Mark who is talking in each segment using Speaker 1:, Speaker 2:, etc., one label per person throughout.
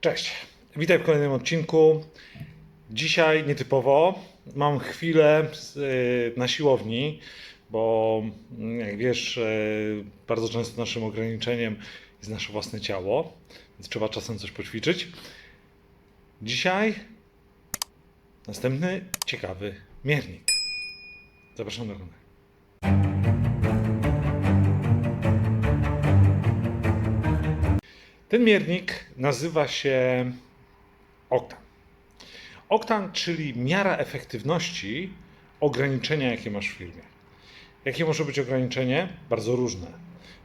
Speaker 1: Cześć, witaj w kolejnym odcinku. Dzisiaj nietypowo mam chwilę y, na siłowni, bo mm, jak wiesz, y, bardzo często naszym ograniczeniem jest nasze własne ciało, więc trzeba czasem coś poćwiczyć. Dzisiaj następny ciekawy miernik. Zapraszam do oglądania. Ten miernik nazywa się oktan. Oktan, czyli miara efektywności ograniczenia, jakie masz w firmie. Jakie może być ograniczenie? Bardzo różne.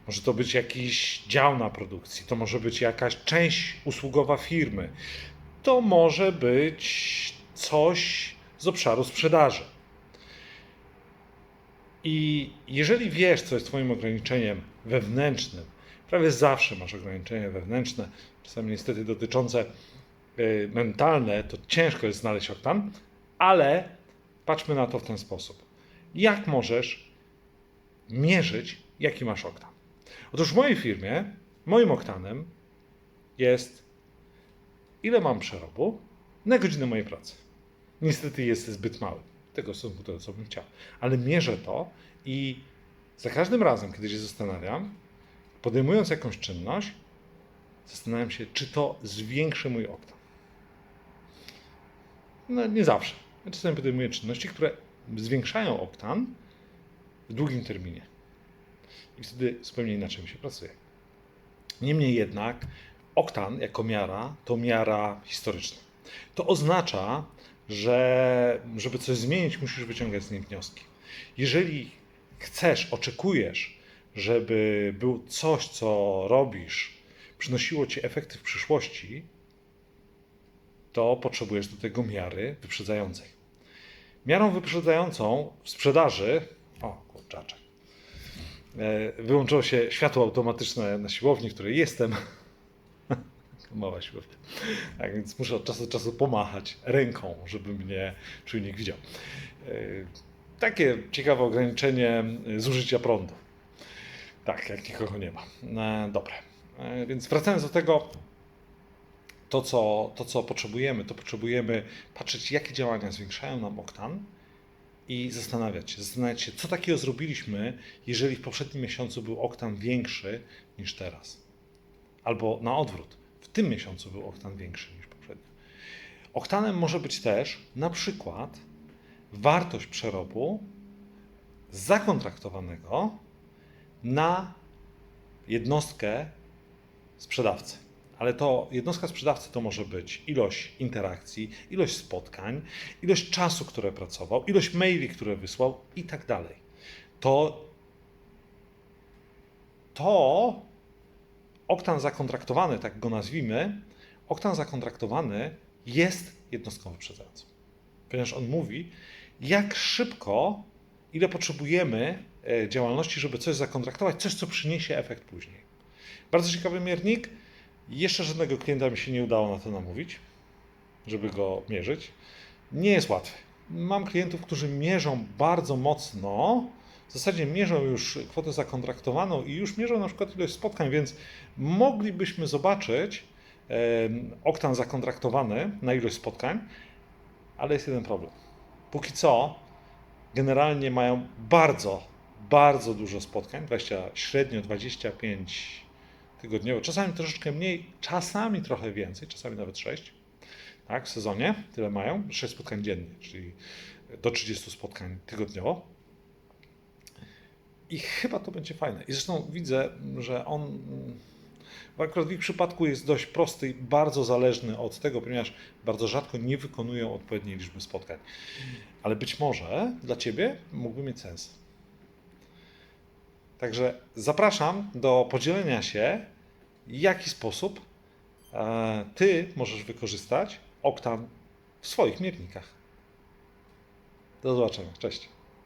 Speaker 1: Może to być jakiś dział na produkcji, to może być jakaś część usługowa firmy, to może być coś z obszaru sprzedaży. I jeżeli wiesz, co jest Twoim ograniczeniem wewnętrznym, prawie zawsze masz ograniczenia wewnętrzne, czasami niestety dotyczące y, mentalne, to ciężko jest znaleźć oktan, ale patrzmy na to w ten sposób. Jak możesz mierzyć, jaki masz oktan? Otóż w mojej firmie, moim oktanem jest ile mam przerobu na godzinę mojej pracy. Niestety jest zbyt mały. Tego stosunku tego, co bym chciał. Ale mierzę to i za każdym razem, kiedy się zastanawiam, podejmując jakąś czynność, zastanawiam się, czy to zwiększy mój oktan. No nie zawsze. Ja czasami podejmuję czynności, które zwiększają oktan w długim terminie. I wtedy zupełnie inaczej mi się pracuje. Niemniej jednak oktan jako miara to miara historyczna. To oznacza, że żeby coś zmienić, musisz wyciągać z niej wnioski. Jeżeli chcesz, oczekujesz, żeby był coś, co robisz, przynosiło ci efekty w przyszłości, to potrzebujesz do tego miary wyprzedzającej. Miarą wyprzedzającą w sprzedaży. O, kurczaczek. E, Wyłączyło się światło automatyczne na siłowni, w której jestem. Mała siłownia. Tak więc muszę od czasu do czasu pomachać ręką, żeby mnie czujnik widział. E, Takie ciekawe ograniczenie zużycia prądu. Tak, jak nikogo nie ma. E, Dobre. E, Więc wracając do tego, to co, to co potrzebujemy, to potrzebujemy patrzeć, jakie działania zwiększają nam oktan i zastanawiać się, zastanawiać się, co takiego zrobiliśmy, jeżeli w poprzednim miesiącu był oktan większy niż teraz. Albo na odwrót, w tym miesiącu był oktan większy niż poprzednio. Oktanem może być też na przykład wartość przerobu zakontraktowanego na jednostkę sprzedawcy. Ale to jednostka sprzedawcy to może być ilość interakcji, ilość spotkań, ilość czasu, które pracował, ilość maili, które wysłał i tak dalej. To, to oktan zakontraktowany, tak go nazwijmy, oktan zakontraktowany jest jednostką wyprzedzającą. Ponieważ on mówi, jak szybko, ile potrzebujemy e, działalności, żeby coś zakontraktować, coś, co przyniesie efekt później. Bardzo ciekawy miernik. Jeszcze żadnego klienta mi się nie udało na to namówić, żeby go mierzyć. Nie jest łatwy. Mam klientów, którzy mierzą bardzo mocno, w zasadzie mierzą już kwotę zakontraktowaną i już mierzą na przykład ilość spotkań, więc moglibyśmy zobaczyć oktan zakontraktowany na ilość spotkań, ale jest jeden problem. Póki co generalnie mają bardzo, bardzo dużo spotkań, 20, średnio 25 tygodniowo, czasami troszeczkę mniej, czasami trochę więcej, czasami nawet 6, tak, w sezonie tyle mają, 6 spotkań dziennie, czyli do 30 spotkań tygodniowo. I chyba to będzie fajne. I zresztą widzę, że on akurat w przypadku jest dość prosty i bardzo zależny od tego, ponieważ bardzo rzadko nie wykonują odpowiedniej liczby spotkań. Ale być może dla Ciebie mógłby mieć sens. Także zapraszam do podzielenia się, w jaki sposób e, Ty możesz wykorzystać oktan w swoich miernikach. Do zobaczenia. Cześć.